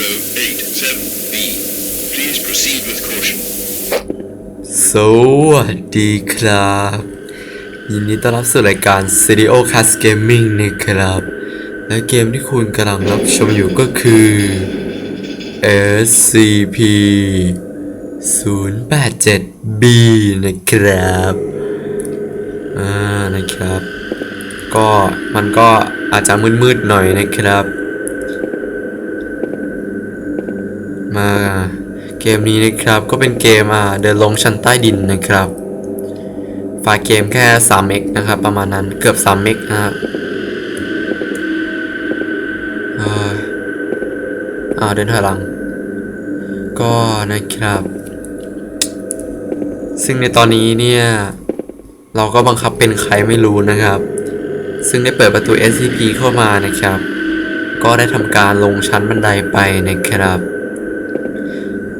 087B Please proceed with caution. สวัสดีครับ ยินดีต้อนรับสู่รายการ Studio Cast Gaming นะครับ และเกมที่คุณกำลังรับชมอยู่ก็คือ SCP 087B นะครับอ่านะครับ ก็มันก็อาจจะมืดๆหน่อยนะครับ มาเกมนี้นะครับก็เป็นเกมอ่าเดินลงชั้นใต้ดินนะครับไฟล์เกมแค่3เมกนะครับประมาณนั้นเกือบ3เมกนะครับอ่าเดินถอยหลัง ก็นะครับ ซึ่งในตอนนี้เนี่ย เราก็บังคับเป็นใครไม่รู้นะครับ ซึ่งได้เปิดประตู SCP เข้ามานะครับ ก็ได้ทำการลงชั้นบันไดไปนะครับ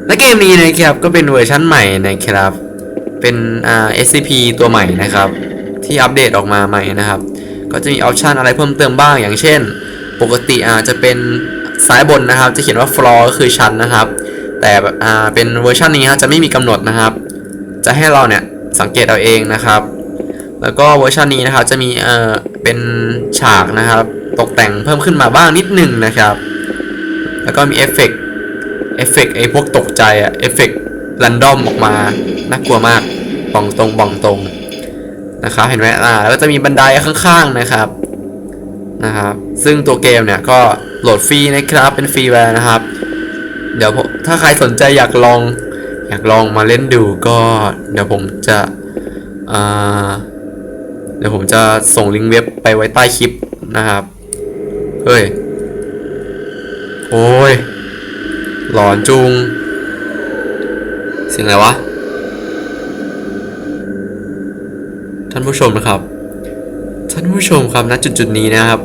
และเกมนี้นะครับก็เป็นเวอร์ชันใหม่นะครับ เป็นอ่า SCP ตัวใหม่นะครับ ที่อัปเดตออกมาใหม่นะครับ ก็จะมีออปชันอะไรเพิ่มเติมบ้างอย่างเช่น ปกติอาจจะเป็นซ้ายบนนะครับ จะเขียนว่า floor ก็คือชั้นนะครับ แต่อ่าเป็นเวอร์ชันนี้ครับจะไม่มีกำหนดนะครับ จะให้เราเนี่ยสังเกตเอาเองนะครับ แล้วก็เวอร์ชันนี้นะครับจะมีเอ่อเป็นฉากนะครับ ตกแต่งเพิ่มขึ้นมาบ้างนิดหนึ่งนะครับ แล้วก็มีเอฟเฟกต์ เอฟเฟกต์ไอ้พวกตกใจอะเอฟเฟกต์รันดอมออกมาน่ากลัวมากบองตรงบองตรงนะครับเห็นไหมอ่าแล้วก็จะมีบันไดข้างๆนะครับนะครับซึ่งตัวเกมเนี่ยก็โหลดฟรีนะครับเป็นฟรีแวร์นะครับ เดี๋ยวถ้าใครสนใจอยากลองอยากลองมาเล่นดูก็เดี๋ยวผมจะเดี๋ยวผมจะส่งลิงก์เว็บไปไว้ใต้คลิปนะครับ เฮ้ย โอ้ย หลอนจุง เสียงอะไรวะ ท่านผู้ชมนะครับ ท่านผู้ชมครับณจุดจุดๆนี้นะครับ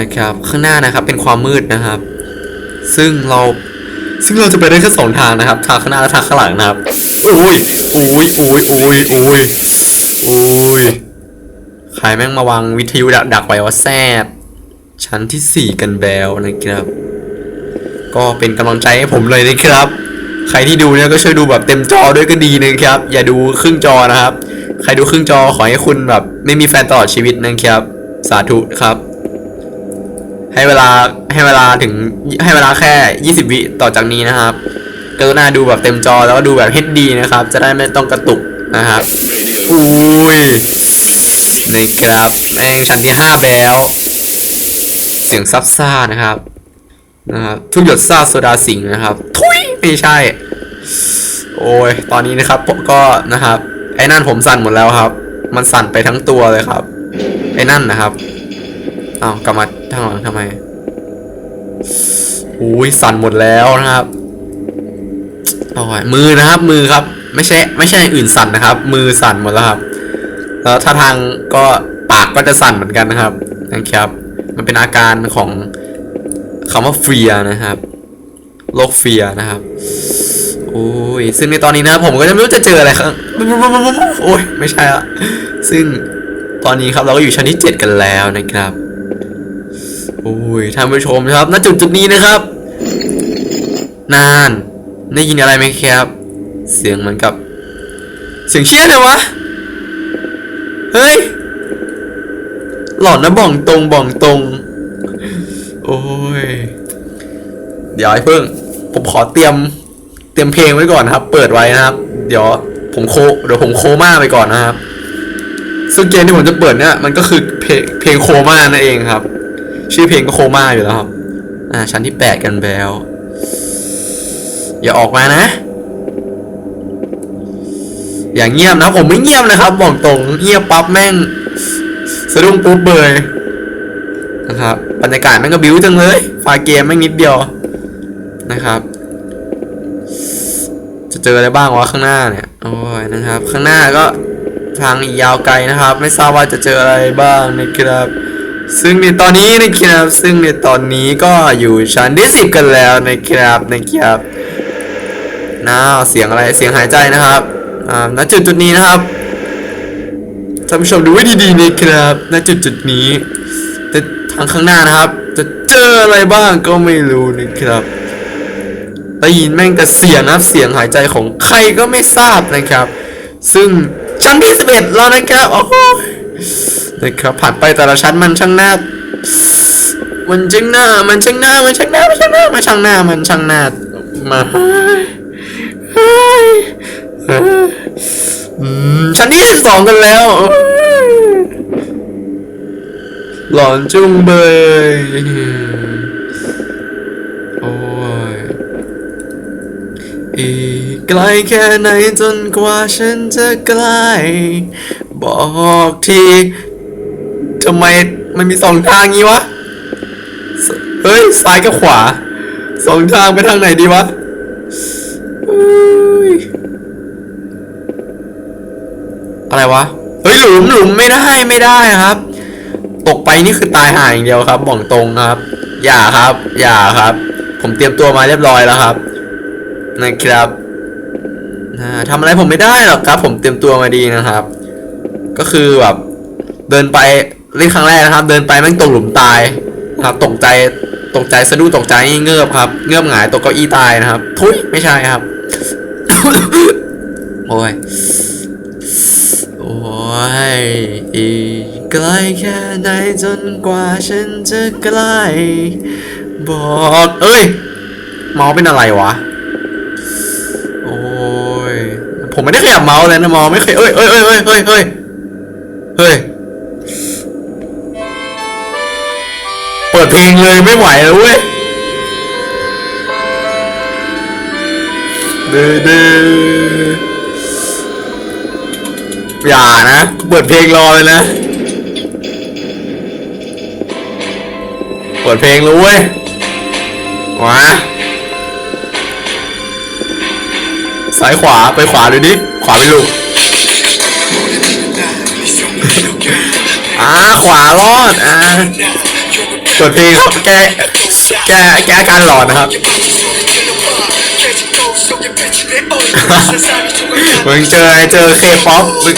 นะครับ ข้างหน้านะครับเป็นความมืดนะครับ ซึ่งเราซึ่งเราจะไปได้แค่สองทางนะครับ ทางข้างหน้าและทางข้างหลังนะครับโอ้ยโอ้ยโอ้ยโอ้ยโอ้ยโอ้ยใครแม่งมาวางวิทยุดักดักไว้ว่าแซดชั้นที่สี่กันแบลนะครับ ก็เป็นกำลังใจให้ผมเลยนะครับ ใครที่ดูเนี่ยก็ช่วยดูแบบเต็มจอด้วยก็ดีนะครับ อย่าดูครึ่งจอนะครับ ใครดูครึ่งจอขอให้คุณแบบ ไม่มีแฟนตลอดชีวิตนะครับ สาธุครับ ให้เวลาให้เวลาถึงให้เวลาแค่ 20 วิต่อจากนี้นะครับกรุณาดูแบบเต็มจอแล้วก็ดูแบบ HD นะครับ จะได้ไม่ต้องกระตุกนะครับอุ้ยนะครับแม่งชั้นที่ 5 แล้ว เสียงซับซ่านะครับ นะครับทุกหยดซาโซดาสิงนะครับ ทุยไม่ใช่ โอ้ย ตอนนี้นะครับผมก็นะครับ ไอ้นั่นผมสั่นหมดแล้วครับ มันสั่นไปทั้งตัวเลยครับ ไอ้นั่นนะครับอ้าวกลับมาทางหลังทำไมอุ้ยสั่นหมดแล้วนะครับโอ้ยมือนะครับ มือครับ ไม่ใช่ ไม่ใช่อย่างอื่นสั่นนะครับ มือสั่นหมดแล้วครับ แล้วท่าทางก็ปากก็จะสั่นเหมือนกันนะครับนะครับ มันเป็นอาการของ คำว่าเฟียนะครับโรคเฟียนะครับโอ้ยซึ่งในตอนนี้นะผมก็จะไม่รู้จะเจออะไรครับโอ้ยไม่ใช่ละซึ่งตอนนี้ครับเราก็อยู่ชั้นที่ 7 กันแล้วนะครับโอ้ยท่านผู้ชมครับณจุดจุดนี้นะครับ นานได้ยินอะไรไหมครับ เสียงเหมือนกับ เสียงเชี่ยเลยวะเฮ้ยหลอนนะบ่องตรงบ่องตรง โอ้ย เดี๋ยวไอ้เพิ่ง ผมขอเตรียม เตรียมเพลงไว้ก่อนนะครับ เปิดไว้นะครับ เดี๋ยวผมโค เดี๋ยวผมโคม่าไปก่อนนะครับ ซึ่งเกมที่ผมจะเปิดเนี่ย มันก็คือเพลงเพลงโคม่านั่นเองครับ ชื่อเพลงก็โคม่าอยู่แล้วครับ อ่า ชั้นที่แปดกันแล้ว อย่าออกมานะ อย่างเงียบนะ ผมไม่เงียบนะครับ บอกตรง เงียบปั๊บแม่ง สะดุ้งปุ๊บเบยนะครับ บรรยากาศแม่งก็บิ้วจังเลยฟาเกมแม่งนิดเดียวนะครับ จะเจออะไรบ้างวะข้างหน้าเนี่ยโอ้ยนะครับ ข้างหน้าก็ทางอีกยาวไกลนะครับ ไม่ทราบว่าจะเจออะไรบ้างนะครับ ซึ่งในตอนนี้นะครับ ซึ่งในตอนนี้ก็อยู่ชั้นที่สิบกันแล้วนะครับนะครับน้าเสียงอะไรเสียงหายใจนะครับอ่าณจุดจุดนี้นะครับท่านผู้ชมดูไว้ดีๆนะครับณจุดจุดนี้ แต่ทางข้างหน้านะครับ จะเจออะไรบ้างก็ไม่รู้นะครับได้ยินแม่งแต่เสียงนะเสียงหายใจของใครก็ไม่ทราบนะครับ ซึ่งชั้นที่สิบเอ็ดแล้วนะครับโอ้โหนะครับผ่านไปแต่ละชั้นมันช่างหน้า มันช่างหน้า มันช่างหน้า มันช่างหน้า มันช่างหน้า มันช่างหน้า มันช่างหน้า มาชั้นที่สองกันแล้ว หลอนจุงเบยโอ้ยอีกไกลแค่ไหนจนกว่าฉันจะใกล้บอกทีทำไมมันมีสองทางงี้วะ เฮ้ย ซ้ายกับขวา สองทางไปทางไหนดีวะอุ้ยอะไรวะ เฮ้ย หลุมหลุมไม่ได้ไม่ได้ครับ ตกไปนี่คือตายห่าอย่างเดียวครับบอกตรงครับ อย่าครับ อย่าครับ ผมเตรียมตัวมาเรียบร้อยแล้วครับนะครับอ่าทำอะไรผมไม่ได้หรอกครับ ผมเตรียมตัวมาดีนะครับ ก็คือแบบเดินไปเล่นครั้งแรกนะครับ เดินไปแม่งตกหลุมตายนะครับตกใจตกใจสะดุ้งตกใจเงือบครับ เงือบหงายตกเก้าอี้ตายนะครับ ทุยไม่ใช่ครับ โอ้ย โอ้ยอีกไกลแค่ไหนจนกว่าฉันจะใกล้บอกเอ้ยเมาส์เป็นอะไรวะ โอ้ย ผมไม่ได้ขยับเมาส์เลยนะเมาไม่เคยเอ้ยเอ้ยเอ้ยเอ้ยเฮ้ยเฮ้ยเฮ้ย เปิดเพลงเลยไม่ไหวแล้วเว้ยเดือ อย่านะเปิดเพลงรอเลยนะ เปิดเพลงรู้เว้ยมาซ้ายขวาไปขวาดูดิ ขวาไปลูกอ่าขวารอดอ่าเปิดเพลงครับแกแกแกอาการหลอนนะครับ มึงเจอเจอเคป๊อปมึง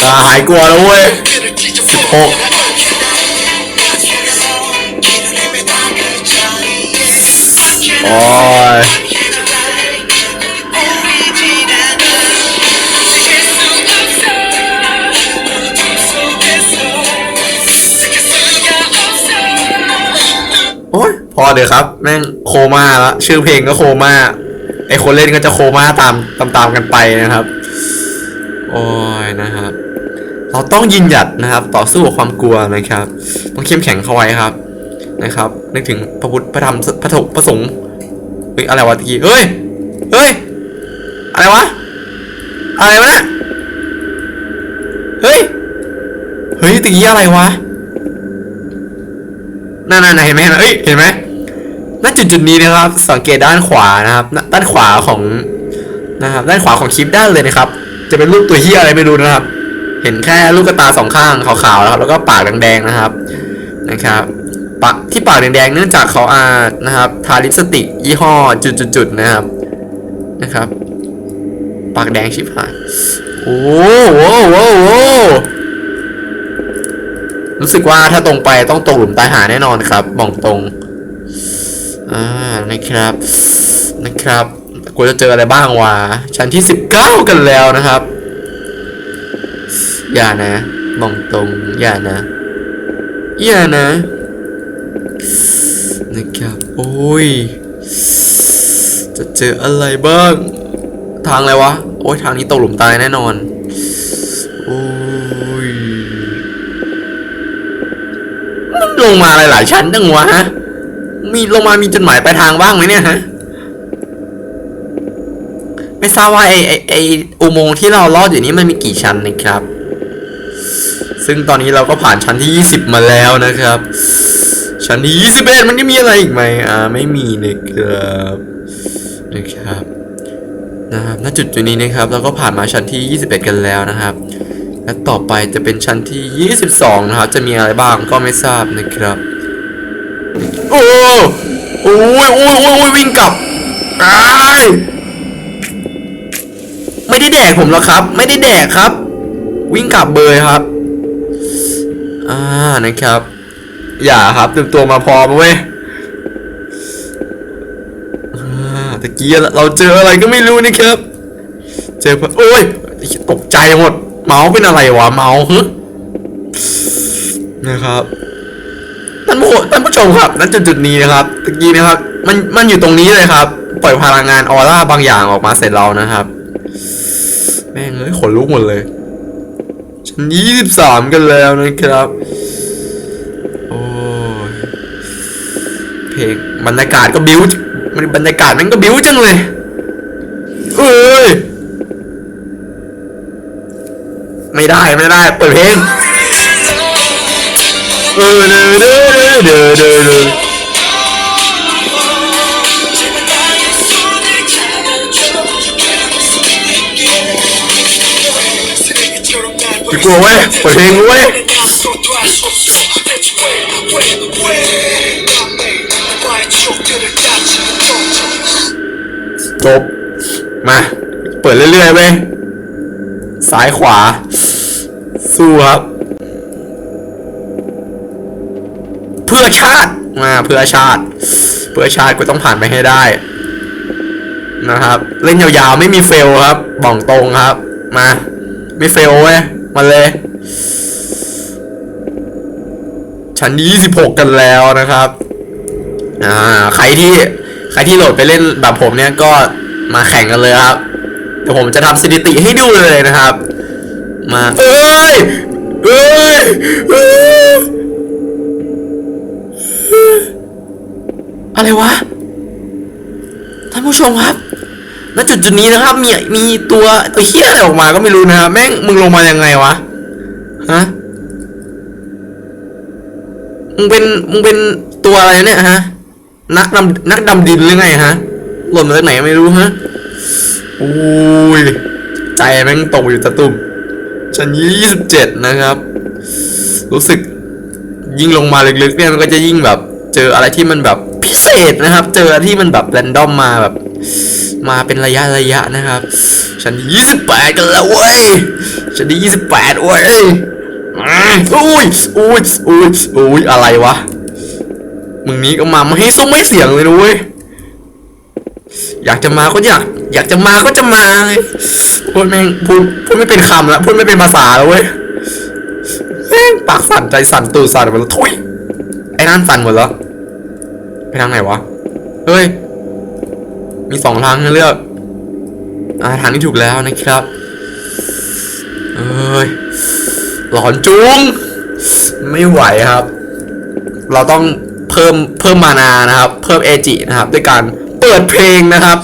ตาหายกลัวแล้วเว้ยหกโอ้ย พอเดี๋ยวครับ แม่งโคม่าละชื่อเพลงก็โคม่าไอคนเล่นก็จะโคม่าตามตามตามกันไปนะครับ โอ้ยนะครับ เราต้องยืนหยัดนะครับ ต่อสู้กับความกลัวนะครับ ต้องเข้มแข็งเข้าไว้ครับนะครับ นึกถึงพระพุทธพระธรรมพระถกพระสงฆ์เฮ้ยอะไรวะตะกี้เฮ้ยเฮ้ยอะไรวะอะไรวะเนี่ยเฮ้ยเฮ้ยตะกี้อะไรวะนั่นนั่นเห็นไหมเห็นไหมเอ้ยเห็นไหม ณจุดจุดนี้นะครับ สังเกตด้านขวานะครับ ด้านขวาของนะครับ ด้านขวาของคลิปด้านเลยนะครับ จะเป็นรูปตัวเฮียอะไรไม่รู้นะครับ เห็นแค่ลูกกระตาสองข้างขาวๆแล้วครับ แล้วก็ปากแดงๆนะครับ นะครับปากที่ปากแดงๆเนื่องจากเขาอานะครับทาลิปสติกยี่ห้อจุดๆๆนะครับนะครับ ปากแดงชิบหายโอ้โหโอ้โหโอ้โหรู้สึกว่าถ้าตรงไปต้องตกหลุมตายหาแน่นอนครับบอกตรง อ่านะครับนะครับกูจะเจออะไรบ้างวะชั้นที่สิบเก้ากันแล้วนะครับ อย่านะบอกตรงอย่านะอย่านะนะครับโอ้ยจะเจออะไรบ้าง ทางอะไรวะ โอ้ยทางนี้ตกหลุมตายแน่นอนโอ้ยมันลงมาหลายๆชั้นจังวะ มีลงมามีจุดหมายปลายทางบ้างไหมเนี่ยฮะ ไม่ทราบว่าไอไอไออุโมงค์ที่เราลอดอยู่นี้มันมีกี่ชั้นนะครับ ซึ่งตอนนี้เราก็ผ่านชั้นที่ 20 มาแล้วนะครับ ชั้นที่ 21 มันจะมีอะไรอีกไหมอ่า ไม่มีนะครับนะครับนะครับณจุดจุดนี้นะครับ เราก็ผ่านมาชั้นที่ 21 กันแล้วนะครับ และต่อไปจะเป็นชั้นที่ 22 นะครับ จะมีอะไรบ้างก็ไม่ทราบนะครับ โอ้โอ้ยโอ้ยโอ้ยโอ้ยวิ่งกลับอ้ายไม่ได้แดกผมหรอกครับ ไม่ได้แดกครับ วิ่งกลับเบยครับ อ่านะครับ อย่าครับเตรียมตัวมาพร้อมเว้ยตะกี้เราเจออะไรก็ไม่รู้นะครับ เจอโอ้ยตกใจหมด เมาส์เป็นอะไรวะเมาส์ฮึนะครับท่นผู้ท่านผู้ชมครับณจุดจุดนี้นะครับตะกี้นะครับ มันมันอยู่ตรงนี้เลยครับ ปล่อยพลังงานออร่าบางอย่างออกมาเสร็จแล้วนะครับ แม่งเอ้ยขนลุกหมดเลยชั้นยี่สิบสามกันแล้วนะครับ โอ้ยเพลงบรรยากาศก็บิ้วมันบรรยากาศมันก็บิ้วจังเลยเอ้ยไม่ได้ไม่ได้เปิดเพลงเออเด้อ เด้อเด้อเด้อเด้ออย่ากลัวเว้ยเปิดเพลงเว้ยจบ มา เปิดเรื่อยๆเว้ยซ้ายขวา สู้ครับ เพื่อชาติมาเพื่อชาติ เพื่อชาติก็ต้องผ่านไปให้ได้ นะครับ เล่นยาวๆไม่มีเฟลครับบ่องตรงครับ มา ไม่เฟลเว้ยมาเลยชั้นที่ 26 กันแล้วนะครับ อ่า ใครที่ ใครที่โหลดไปเล่นแบบผมเนี่ยก็มาแข่งกันเลยครับ เดี๋ยวผมจะทำสถิติให้ดูเลยนะครับ มา เอ้ย เอ้ย อะไรวะ ท่านผู้ชมครับ ณ จุดจุดนี้นะครับ มีมีตัวตัวเฮี้ยอะไรออกมาก็ไม่รู้นะครับแม่งมึงลงมายังไงวะ ฮะ มึงเป็นมึงเป็นตัวอะไรเนี่ยฮะ นักดำนักดำดินหรือไงฮะ หล่นมาจากไหนไม่รู้ฮะโอ้ย ใจแม่งตกอยู่ตะตุ่มชั้นยี่สิบเจ็ดนะครับ รู้สึกยิ่งลงมาลึกๆเนี่ยมันก็จะยิ่งแบบ เจออะไรที่มันแบบ ษนะครับ เจอที่มันแบบแรนดอมมาแบบ มาเป็นระยะระยะนะครับชั้นยี่สิบแปดกันแล้วเว้ยชั้นที่ยี่สิบแปดเว้ยอุ้ยอุ้ยอุ้ยอุ้ยอะไรวะ มึงนี้ก็มาไม่ให้ซุ้มไม่เสียงเลยนะเว้ยอยากจะมาก็อยาก อยากจะมาก็จะมาเลยพูดแม่งพูดพูดไม่เป็นคำแล้วพูดไม่เป็นภาษาแล้วเว้ยแม่งปากสั่นใจสั่นตูดสั่นหมดแล้วทุยไอ้นั่นสั่นหมดแล้ว ไปทางไหนวะ เฮ้ย มีสองทางให้เลือกอาทางที่ถูกแล้วนะครับ เอ้ย หลอนจุ้งไม่ไหวครับ เราต้องเพิ่มเพิ่มมานานะครับ เพิ่มเอจินะครับ ด้วยการเปิดเพลงนะครับ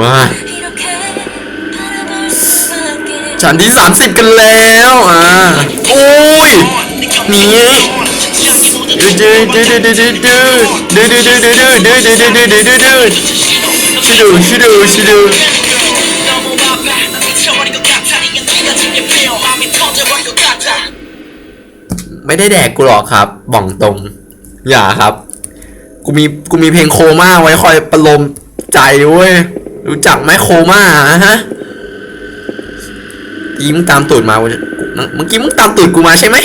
มาชั้นที่ 30 กันแล้ว อ่า โอ้ยหนี ไม่ได้แดกกูหรอกครับบอกตรงอย่าครับ กูมีกูมีเพลงโคม่าไว้คอยประลมใจเว้ยรู้จักไหมโคม่าฮะยิ้มตามตูดมาเมื่อกี้มึงตามตูดกูมาใช่ไหม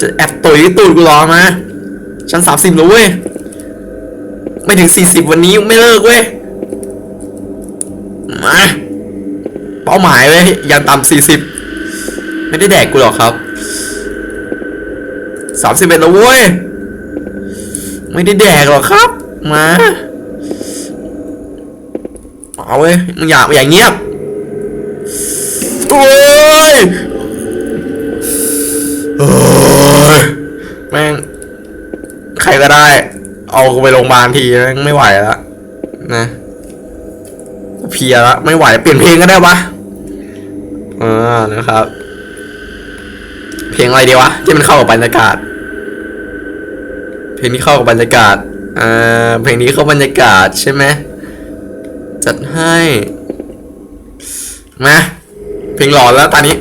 จะแอบตุยตูดกูรอมาชั้นสามสิบแล้วเว้ย ไม่ถึงสี่สิบวันนี้ไม่เลิกเว้ย มา เป้าหมายเว้ยยังต่ำสี่สิบไม่ได้แดกกูหรอกครับสามสิบเอ็ดแล้วเว้ย ไม่ได้แดกหรอกครับ มาเอาเว้ยมึงอย่าอย่าเงียบโอ้ย ม่งใครก็ได้ เอากูไปโรงพยาบาลทีแม่งไม่ไหวแล้วนะเพียแล้วไม่ไหวเปลี่ยนเพลงก็ได้ปะอ่านะครับ เพลงอะไรดีวะที่มันเข้ากับบรรยากาศ เพลงนี้เข้ากับบรรยากาศอ่าเพลงนี้เข้าบรรยากาศใช่ไหมจัดให้มาเพลงหลอนแล้วตอนนี้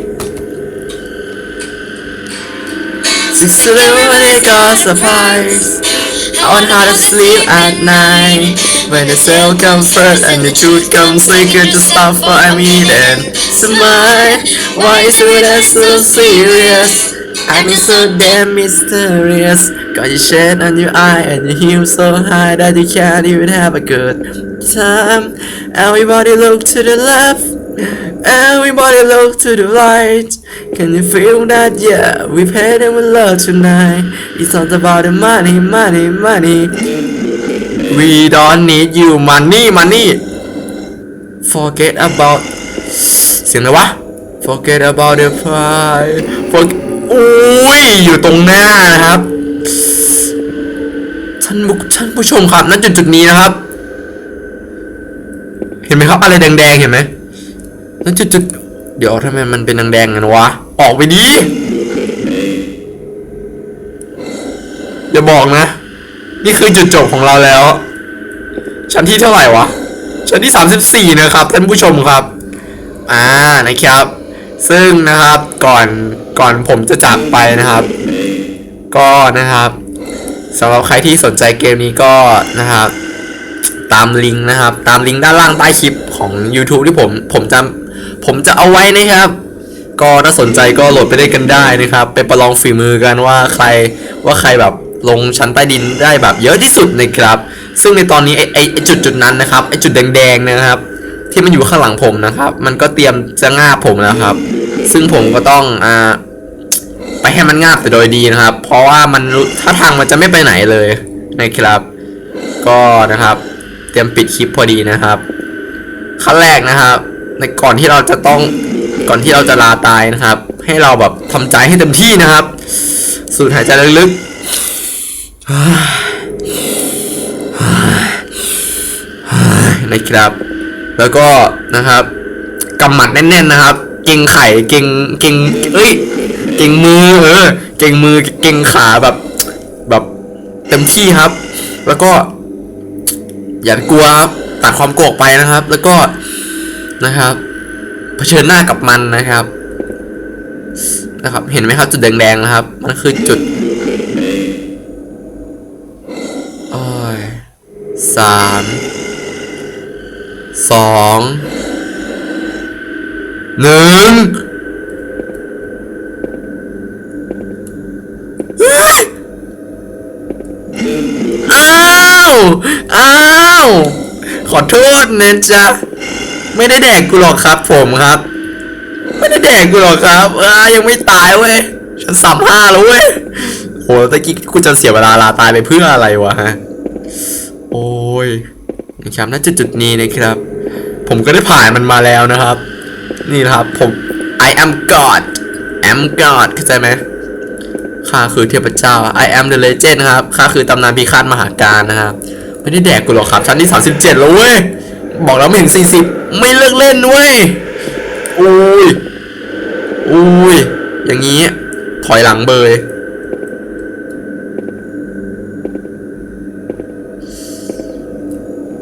Six really got surprise on how to sleep at night. When the cell comes first and the truth comes to stop for a minute smile. Why is it so serious? I'm so damn mysterious. Got your shade on your eye and your heels so high that you can't even have a good time. Everybody look to the left Everybody look to the right Can you feel that? Yeah, we paid them with love tonight It's not about the money, money, money We don't need you money, money Forget about เสียงอะไรวะ Forget about the pride Forget อุ้ยอยู่ตรงหน้านะครับท่านผู้ท่านผู้ชมครับณจุดจุดนี้นะครับ เห็นไหมครับอะไรแดงๆเห็นไหม ณจุดจุดเดี๋ยวทำไมมันเป็นแดงๆกันวะ ออกไปดีอย่าบอกนะ นี่คือจุดจบของเราแล้ว ชั้นที่เท่าไหร่วะ ชั้นที่ 34 นะครับท่านผู้ชมครับ อ่านะครับ ซึ่งนะครับก่อนก่อนผมจะจากไปนะครับ ก็นะครับสำหรับใครที่สนใจเกมนี้ก็นะครับ ตามลิงก์นะครับ ตามลิงก์ด้านล่างใต้คลิปของ YouTube ที่ผมผมจะ ผมจะเอาไว้นะครับ ก็ถ้าสนใจก็โหลดไปเล่นกันได้นะครับ ไปประลองฝีมือกันว่าใครว่าใครแบบลงชั้นใต้ดินได้แบบเยอะที่สุดนะครับ ซึ่งในตอนนี้ไอไอจุดจุดนั้นนะครับไอจุดแดงๆนะครับ ที่มันอยู่ข้างหลังผมนะครับ มันก็เตรียมจะง่าผมแล้วครับ ซึ่งผมก็ต้องอ่าไปให้มันง่าแต่โดยดีนะครับ เพราะว่ามันถ้าทางมันจะไม่ไปไหนเลยนะครับ ก็นะครับ เตรียมปิดคลิปพอดีนะครับขั้นแรกนะครับ ในก่อนที่เราจะต้องก่อนที่เราจะลาตายนะครับ ให้เราแบบทำใจให้เต็มที่นะครับ สูดหายใจลึกๆนะครับ แล้วก็นะครับกำหมัดแน่นๆนะครับ เก่งไข่เก่งเก่งเอ้ยเก่งมือเออเก่งมือเก่งขาแบบแบบเต็มที่ครับ แล้วก็อย่ากลัวครับตัดความโกรธไปนะครับ แล้วก็ นะครับเผชิญหน้ากับมันนะครับ นะครับ เห็นไหมครับ จุดแดงๆนะครับ มันคือจุดโอ้ยสามสองหนึ่งอ้าว อ้าว ขอโทษนะจ๊ะ ไม่ได้แดกกูหรอกครับ ผมครับ ไม่ได้แดกกูหรอกครับเอ้ยยังไม่ตายเว้ยฉันสามห้าแล้วเว้ยโหตะกี้กูจะเสียเวลาลาตายไปเพื่ออะไรวะฮะโอ้ยนะครับณจุดจุดนี้นะครับ ผมก็ได้ผ่านมันมาแล้วนะครับ นี่นะครับผม I am God am God เข้าใจไหมข้าคือเทพเจ้า I am the legend ครับข้าคือตำนานพิฆาตมหาการนะครับ ไม่ได้แดกกูหรอกครับชั้นที่ 37 แล้วเว้ย บอกแล้วไม่ถึง40ไม่เลิกเล่นเว้ยอุ้ยอุ้ยอย่างนี้ ถอยหลังเบย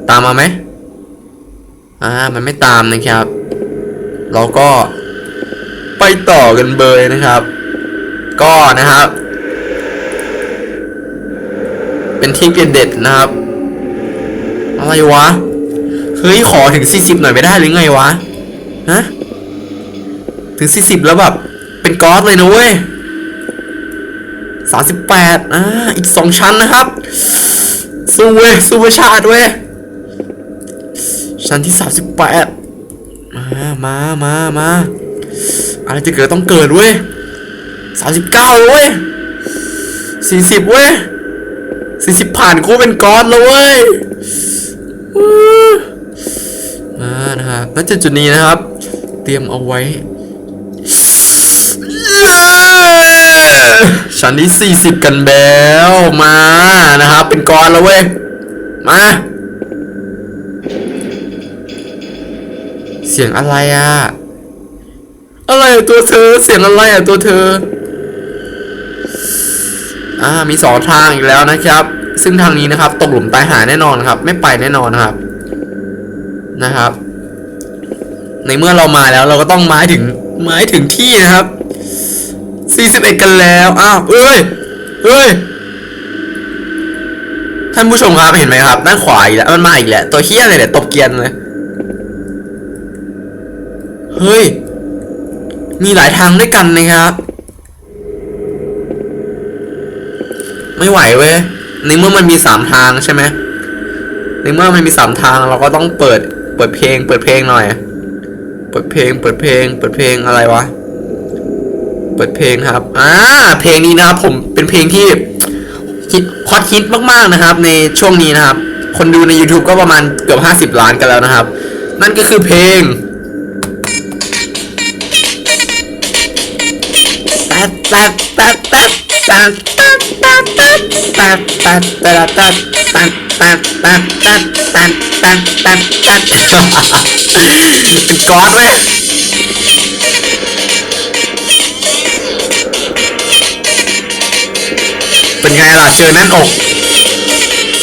ตามมาไหมอ่ามันไม่ตามนะครับ เราก็ไปต่อกันเบยนะครับ ก็นะครับ เป็นที่เด็ดๆนะครับ อะไรวะ เฮ้ย ขอถึง40หน่อยไม่ได้หรือไงวะ ฮะ ถึง40แล้วแบบ เป็นก๊อตเลยนะเว้ย38อ่า อีก2ชั้นนะครับ สู้เว้ย สู้เวชาติเว้ย ชั้นที่38มา มา มา มา อะไรจะเกิดต้องเกิดเว้ย39เว้ย40เว้ย40ผ่านกูเป็นก้อนแล้วเว้ย มานะครับณจุดจุดนี้นะครับ เตรียมเอาไว้ ชั้นที่ 40 กันแล้วมานะครับ เป็นก้อนแล้วเว้ย มาเสียงอะไรอะอะไรตัวเธอ เสียงอะไรอะตัวเธอ อ่า มีสองทางอีกแล้วนะครับ ซึ่งทางนี้นะครับ ตกหลุมตายหาแน่นอนครับ ไม่ไปแน่นอนนครับ นะครับ ในเมื่อเรามาแล้วเราก็ต้องมาถึงมาถึงที่นะครับ41กันแล้วอ้าวเอ้ยเฮ้ยท่านผู้ชมครับเห็นไหมครับด้านขวาอีกแล้วมันมาอีกแล้วตัวเฮี้ยอะไรเนี่ยตบเกียนเลยเฮ้ยมีหลายทางด้วยกันนะครับ ไม่ไหวเว้ยในเมื่อมันมีสามทางใช่ไหมในเมื่อมันมีสามทางเราก็ต้องเปิด เปิดเพลง เปิดเพลงหน่อย เปิดเพลง เปิดเพลง เปิดเพลงอะไรวะ เปิดเพลงครับ อ่า เพลงนี้นะครับ ผมเป็นเพลงที่ฮิตฮอตฮิตมากๆนะครับ ในช่วงนี้นะครับ คนดูใน YouTube ก็ประมาณเกือบ 50 ล้านกันแล้วนะครับ นั่นก็คือเพลงตัดตัดตัดตัดตัดตัดตัดตัดตัดตัดตัด ตัดตัดตัดตัดตัดตัดตัดกอดเว้ยเป็นไงล่ะเจอแน่นอก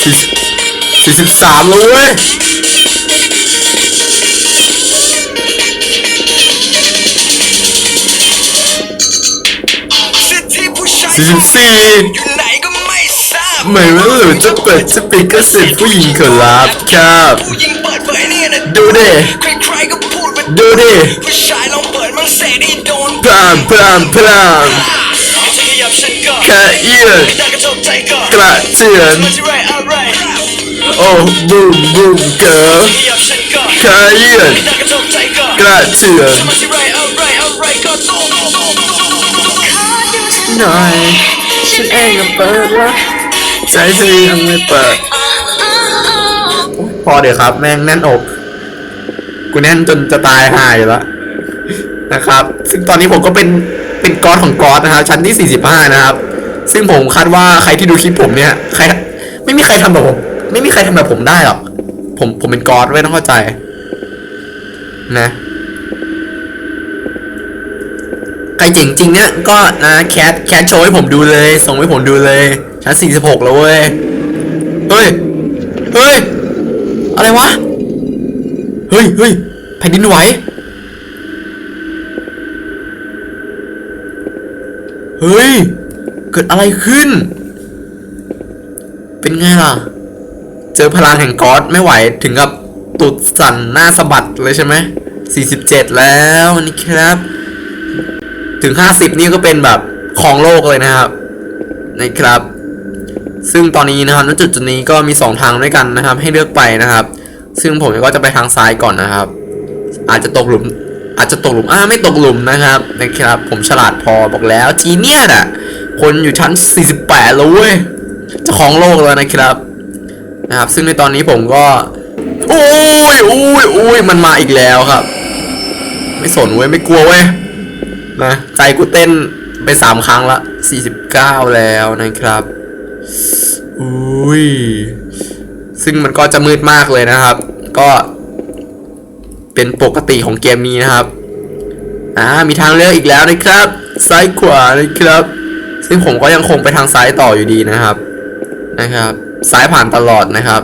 สี่สิบสามเลยสี่สิบสี่ ไม่ว่าหรือจะเปิดสปีกเกอร์เสร็จผู้หญิงเขารับครับดูดิใครๆก็พูดมาดูดิผู้ชายลองเปิดมันเสร็จโดนพรามพรามพรามขะเอียดกระเทือนโอ้บูมบูมเก๋ขะเอียดกระเจือนหน่อยฉันเองก็เปิดแล้ว ใจเธอยังไม่เปิด พอเดี๋ยวครับ แม่งแน่นอก กูแน่นจนจะตายหายแล้วนะครับ ซึ่งตอนนี้ผมก็เป็นเป็นกอดของกอดนะครับชั้นที่ 45 นะครับ ซึ่งผมคาดว่าใครที่ดูคลิปผมเนี่ยใครไม่มีใครทำแบบผม ไม่มีใครทำแบบผมได้หรอกผมผมเป็นกอดไว้ต้องเข้าใจ นะใครเจ๋งจริงเนี่ยก็นะแคทแคทโชว์ให้ผมดูเลย ส่งให้ผมดูเลย ชั้น46แล้วเว้ย เฮ้ย เฮ้ย อะไรวะ เฮ้ยเฮ้ยแผ่นดินไหว เฮ้ย เกิดอะไรขึ้น เป็นไงล่ะ เจอพลังแห่งก๊อดไม่ไหวถึงกับตุดสั่นหน้าสะบัดเลยใช่ไหม47แล้วนี่ครับ ถึง50นี่ก็เป็นแบบของโลกเลยนะครับนะครับ ซึ่งตอนนี้นะครับณจุดจุดนี้ก็มี 2 ทางด้วยกันนะครับ ให้เลือกไปนะครับ ซึ่งผมก็จะไปทางซ้ายก่อนนะครับ อาจจะตกหลุม อาจจะตกหลุมอ่าไม่ตกหลุมนะครับนะครับ ผมฉลาดพอบอกแล้วจีเนียสอะคนอยู่ชั้น 48แล้วเว้ยเจะของโลกแล้วนะครับนะครับ ซึ่งในตอนนี้ผมก็โอ้ยโอ้ยโอ้ยมันมาอีกแล้วครับ ไม่สนเว้ยไม่กลัวเว้ยนะใจกูเต้นไปสามครั้งละ49แล้วนะครับ อุ้ย ซึ่งมันก็จะมืดมากเลยนะครับ ก็ เป็นปกติของเกมนี้นะครับ อ่า มีทางเลือกอีกแล้วนะครับ ซ้ายขวานะครับ ซึ่งผมก็ยังคงไปทางซ้ายต่ออยู่ดีนะครับ นะครับ ซ้ายผ่านตลอดนะครับ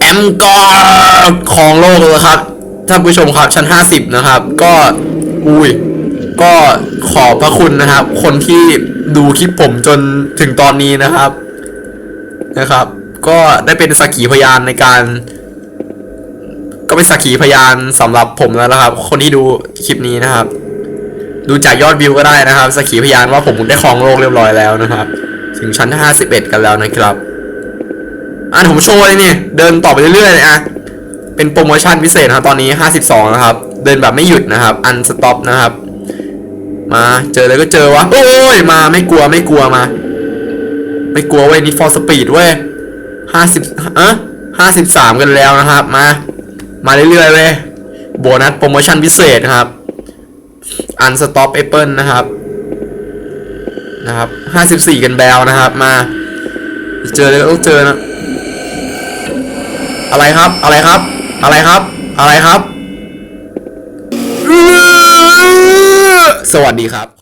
แอมกอร์ของโลกเลยครับท่านผู้ชมครับชั้น 50 นะครับ ก็ อุ้ย ก็ขอบพระคุณนะครับ คนที่ดูคลิปผมจนถึงตอนนี้นะครับ นะครับ ก็ได้เป็นสักขีพยานในการ ก็เป็นสักขีพยานสำหรับผมแล้วนะครับ คนที่ดูคลิปนี้นะครับ ดูจากยอดวิวก็ได้นะครับสักขีพยานว่าผมได้ครองโลกเรียบร้อยแล้วนะครับ ถึงชั้น51กันแล้วนะครับอะผมโชว์เลยนี่เดินต่อไปเรื่อยๆเลยอะเป็นโปรโมชั่นพิเศษนะครับตอนนี้ 52 นะครับ เดินแบบไม่หยุดนะครับ อันสต็อปนะครับ มาเจอเลยก็เจอวะโอ้ยมาไม่กลัวไม่กลัวมา ไม่กลัวเว้ยนี่ for speed เว้ย50เอะ53กันแล้วนะครับ มา มาเรื่อยๆเว้ยโบนัสโปรโมชั่นพิเศษนะครับ อันสต็อปแอปเปิลนะครับ นะครับ54กันแล้วนะครับ มา เจอเลยก็ต้องเจอนะ อะไรครับอะไรครับ อะไรครับ อะไรครับ สวัสดีครับ